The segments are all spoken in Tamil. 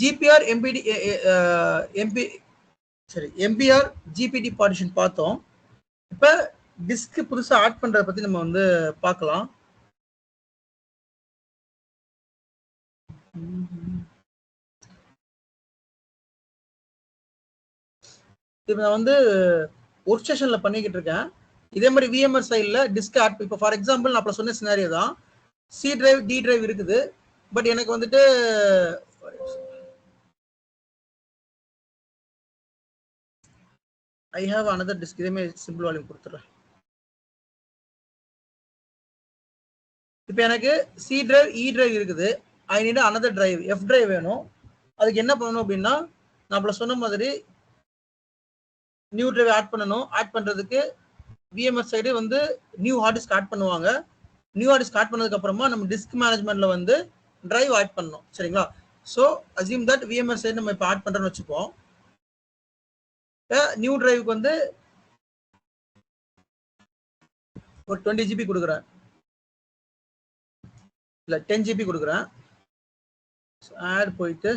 ஜிபிஆர் எம்பிடி எம்பி சரி எம்பிஆர் ஜிபிடி பார்ட்டிஷன் பார்த்தோம். இப்போ டிஸ்க் புதுசாக ஆட் பண்ணுறத பற்றி நம்ம வந்து பார்க்கலாம். இப்போ நான் வந்து ஒர்க் ஸ்டேஷனில் பண்ணிக்கிட்டு இருக்கேன். இதே மாதிரி விஎம்ஆர் சைடில் டிஸ்க் ஆட் இப்போ ஃபார் எக்ஸாம்பிள் நான் அப்போ சொன்ன சினாரியோ தான். சி டிரைவ் டி டிரைவ் இருக்குது. பட் எனக்கு வந்துட்டு ஐ ஹாவ் அனதர் டிஸ்க் இதே மாதிரி சிம்பிள் வால்யூம் கொடுத்துட்றேன் இப்போ எனக்கு சி டிரைவ் இ டிரைவ் இருக்குது. I need another drive F drive வேணும். அதுக்கு என்ன பண்ணணும் அப்படின்னா நம்மள சொன்ன மாதிரி நியூ டிரைவ் ஆட் பண்ணணும். ஆட் பண்ணுறதுக்கு விஎம்எஸ் சைடு வந்து நியூ ஹார்ட் டிஸ்க் ஆட் பண்ணுவாங்க. நியூ ஹார்ட் டிஸ்க் ஆட் பண்ணதுக்கு அப்புறமா நம்ம டிஸ்க் மேனேஜ்மெண்ட்ல வந்து டிரைவ் ஆட் பண்ணணும். சரிங்களா? So assume that V M S side நம்ம இப்போ ஆட் பண்ணுறோன்னு வச்சுப்போம். நியூ டிரைவுக்கு வந்து ஒரு டுவெண்ட்டி ஜிபி கொடுக்குறேன். இல்லை டென் ஜிபி கொடுக்குறேன். ஆட் போயிட்டு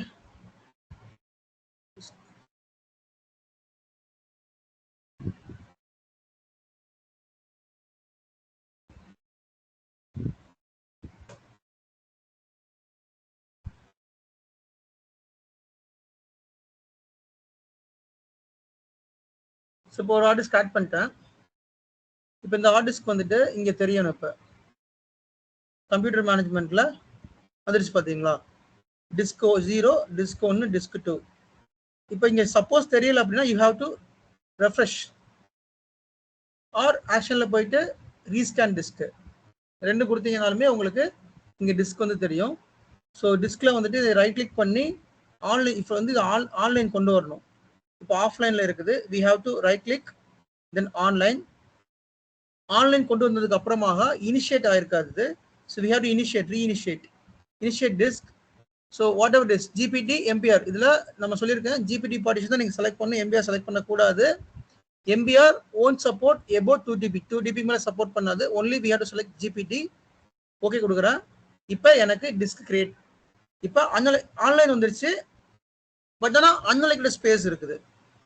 ஸோ இப்போ ஒரு ஆர்டர் ஸ்டார்ட் பண்ணிட்டேன். இப்போ இந்த ஆர்டிஸ்க்கு வந்துட்டு இங்கே தெரியணும் இப்போ. கம்ப்யூட்டர் மேனேஜ்மெண்ட்டில் வந்துருச்சு பார்த்தீங்களா டிஸ்கோ ஜீரோ டிஸ்க் ஒன்று டிஸ்க் டூ இப்போ இங்கே சப்போஸ் தெரியல அப்படின்னா you have to refresh or ஆக்ஷனில் போயிட்டு ரீஸ்கேன் டிஸ்க்கு ரெண்டு கொடுத்தீங்கனாலுமே உங்களுக்கு இங்கே டிஸ்க் வந்து தெரியும். ஸோ டிஸ்கில் வந்துட்டு ரைட் கிளிக் பண்ணி ஆன்லைன் இப்போ வந்து ஆன் ஆன்லைன் கொண்டு வரணும். இப்போ ஆஃப்லைனில் இருக்குது. We have to right click then online online கொண்டு வந்ததுக்கு அப்புறமாக initiate ஆயிருக்காது so we have to initiate reinitiate initiate disk so whatever disk GPT MBR இதில் நம்ம சொல்லியிருக்கேன். ஜிபிடி பார்ட்டிஷன் தான் நீங்கள் செலக்ட் பண்ணணும். எம்பிஆர் செலக்ட் பண்ணக்கூடாது. MBR won't support above two TB two TB மேலே சப்போர்ட் பண்ணாது. Only we have to select GPT okay கொடுக்குறேன். இப்போ எனக்கு டிஸ்க் கிரியேட் இப்போ ஆன்லைன் வந்துருச்சு. பட் ஆனால் அன்அலைக்கட் ஸ்பேஸ் இருக்குது.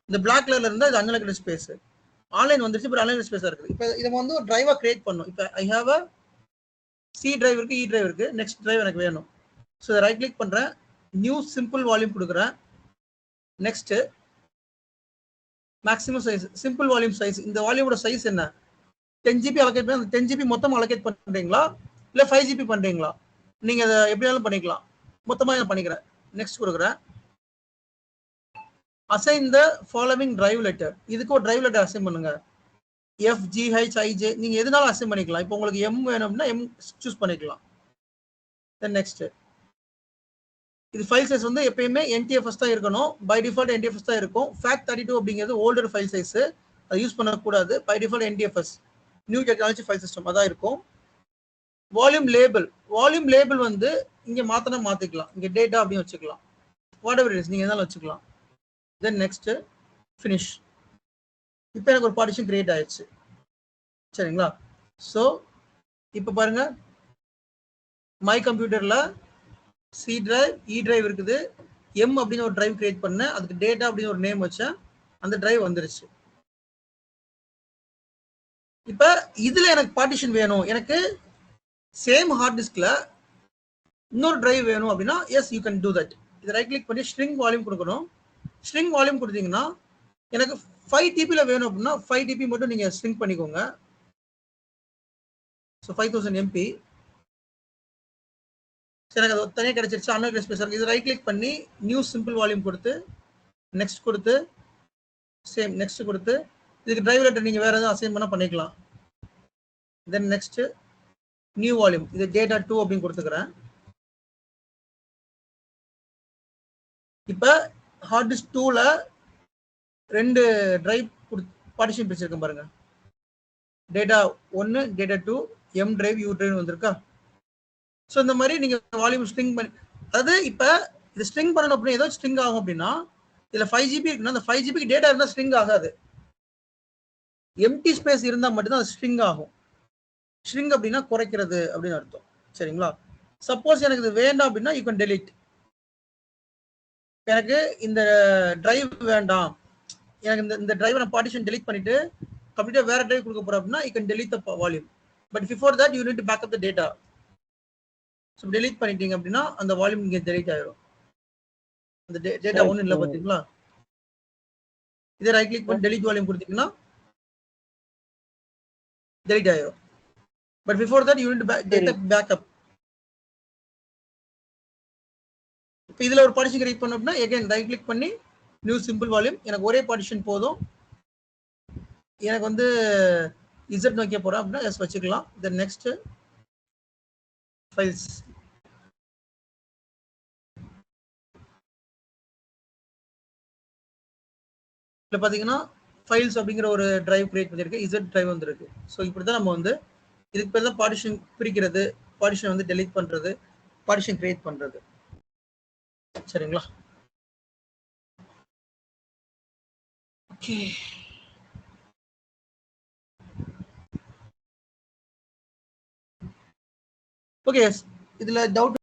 இந்த பிளாக் கலர்ல இருந்தால் இது அன்அலைக்கட் ஸ்பேஸ் ஆன்லைன் வந்துருச்சு இப்போ அன்அலைக்கட் ஸ்பேஸாக இருக்குது. இப்போ இதை வந்து ஒரு டிரைவாக கிரியேட் பண்ணும் இப்போ I have a C drive இருக்கு e இ டிரைவ் இருக்கு. நெக்ஸ்ட் டிரைவ் எனக்கு வேணும். ஸோ இதை ரைட் கிளிக் பண்ணுறேன் நியூ சிம்பிள் வால்யூம் கொடுக்குறேன். Next maximum size simple volume size இந்த வால்யூமோட சைஸ் என்ன? டென் ஜிபி அலோகேட் பண்ணி டென் ஜிபி மொத்தமாக அலோகேட் பண்ணுறீங்களா இல்லை ஃபைவ் ஜிபி பண்ணுறீங்களா நீங்கள் அதை எப்படினாலும் பண்ணிக்கலாம். மொத்தமாக நான் பண்ணிக்கிறேன். நெக்ஸ்ட் கொடுக்குறேன். Assign the following drive letter இதுக்கு ஒரு டிரைவ் லெட்டர் அசைன் பண்ணுங்க. F G H I J நீங்க எதுனாலும் அசைன் பண்ணிக்கலாம். இப்போ உங்களுக்கு எம் வேணும்னா எம் சூஸ் பண்ணிக்கலாம். தென் நெக்ஸ்ட் இது ஃபைல் சைஸ் வந்து எப்பயுமே என்டிஎஃப்எஸ் தான் இருக்கணும். By default N T F S தான் இருக்கும். ஃபேக்ட் தேர்ட்டி டூ அப்படிங்கிறது ஓல்டர் ஃபைல் சைஸ் அதை யூஸ் பண்ணக்கூடாது. By default N T F S new technology file system அதான் இருக்கும். வால்யூம் லேபிள் வால்யூம் லேபிள் வந்து இங்கே மாத்தினா மாற்றிக்கலாம் இங்கே டேட்டா அப்படின்னு வச்சுக்கலாம். வாட் எவர் இஸ் நீங்கள் எதாலும் வச்சுக்கலாம். தென் நெக்ஸ்ட் ஃபினிஷ் இப்போ எனக்கு ஒரு பார்ட்டிஷன் கிரியேட் ஆயிடுச்சு. சரிங்களா? ஸோ இப்போ பாருங்க. மை கம்ப்யூட்டரில் சி டிரைவ் இ டிரைவ் இருக்குது. எம் அப்படின்னு ஒரு டிரைவ் கிரியேட் பண்ணேன். அதுக்கு டேட்டா அப்படின்னு ஒரு நேம் வச்சேன். அந்த டிரைவ் வந்துருச்சு. இப்போ இதுல எனக்கு பார்ட்டிஷன் வேணும். எனக்கு சேம் ஹார்ட் டிஸ்க்ல இன்னொரு டிரைவ் வேணும் அப்படின்னா yes you can do that இதை ரைட் கிளிக் பண்ணி ஸ்ட்ரிங் வால்யூம் கொடுக்கணும். ஸ்ட்ரிங் வால்யூம் கொடுத்தீங்கன்னா எனக்கு ஃபைவ் டிபியில் வேணும் அப்படின்னா ஃபைவ் டிபி மட்டும் நீங்கள் ஸ்ட்ரிங் பண்ணிக்கோங்க. ஸோ ஃபைவ் தௌசண்ட் எம்பி எனக்கு அது தனியாக கிடச்சிருச்சு. அன்னோட் ஸ்பேஸ் இது ரைட் கிளிக் பண்ணி நியூ சிம்பிள் வால்யூம் கொடுத்து நெக்ஸ்ட் கொடுத்து சேம் நெக்ஸ்ட் கொடுத்து இதுக்கு டிரைவ் லெட்டர் நீங்கள் வேறு எதுவும் அசைன் பண்ணால் பண்ணிக்கலாம். தென் நெக்ஸ்ட்டு நியூ வால்யூம் இது டேட்டா டூ அப்படின்னு கொடுத்துக்கிறேன். இப்போ ஹார்ட் டிஸ்க் டூவில் ரெண்டு டிரைவ் பார்ட்டிஷன் பிரிச்சிருக்கேன் பாருங்க. டேட்டா ஒன்று data two M drive U drive வந்திருக்கா? ஸோ இந்த மாதிரி நீங்கள் வால்யூம் ஸ்ட்ரிங் பண்ணி அதாவது இப்போ இது ஸ்ட்ரிங் பண்ணணும் அப்படின்னா ஏதோ ஸ்ட்ரிங் ஆகும் அப்படின்னா இதில் ஃபைவ் ஜிபி இருக்குன்னா அந்த ஃபைவ் ஜிபிக்கு டேட்டா இருந்தால் ஸ்ட்ரிங் ஆகாது. எம்டி ஸ்பேஸ் இருந்தால் மட்டும்தான் அது ஸ்ட்ரிங் ஆகும். ஸ்ட்ரிங் அப்படின்னா குறைக்கிறது அப்படின்னு அர்த்தம். சரிங்களா? சப்போஸ் எனக்கு இது வேண்டாம் அப்படின்னா யூ கேன் டெலிட் எனக்கு இந்த டிரைவ் வேண்டாம். எனக்கு இந்த இந்த டிரைவ் நான் பார்ட்டிஷன் delete பண்ணிட்டு கம்ப்ளீட்டா வேற டிரைவ் கொடுக்க போறேன் அப்படின்னா you can delete the volume but before that you need backup the data so delete பண்ணிட்டீங்க அப்படின்னா அந்த வால்யூம் இங்கே delete ஆயிரும். அந்த டேட்டா ஒன்றும் இல்லை. பார்த்தீங்களா இதே ரைட் கிளிக் பண்ணி delete வால்யூம் கொடுத்தீங்கன்னா delete ஆயிரும். But before that you need backup இப்போ இதில் ஒரு பார்ட்டிஷன் கிரியேட் பண்ணோம் அப்படின்னா எகைன் ரைட் கிளிக் பண்ணி நியூ சிம்பிள் வால்யூம் எனக்கு ஒரே பார்ட்டிஷன் போதும். எனக்கு வந்து இசட் நோக்கிய போகிறேன் அப்படின்னா எஸ் வச்சுக்கலாம். தென் நெக்ஸ்ட் ஃபைல்ஸ் இதில் பார்த்தீங்கன்னா ஃபைல்ஸ் அப்படிங்கிற ஒரு டிரைவ் கிரியேட் பண்ணியிருக்கு. இசட் டிரைவ் வந்துருக்கு. ஸோ இப்படி தான் நம்ம வந்து இதுக்கு பேர் தான் பார்ட்டிஷன் பிரிக்கிறது பார்ட்டிஷன் வந்து டெலீட் பண்ணுறது பார்ட்டிஷன் கிரியேட் பண்ணுறது சரிங்களா? ஓகே ஓகே இதுல டவுட்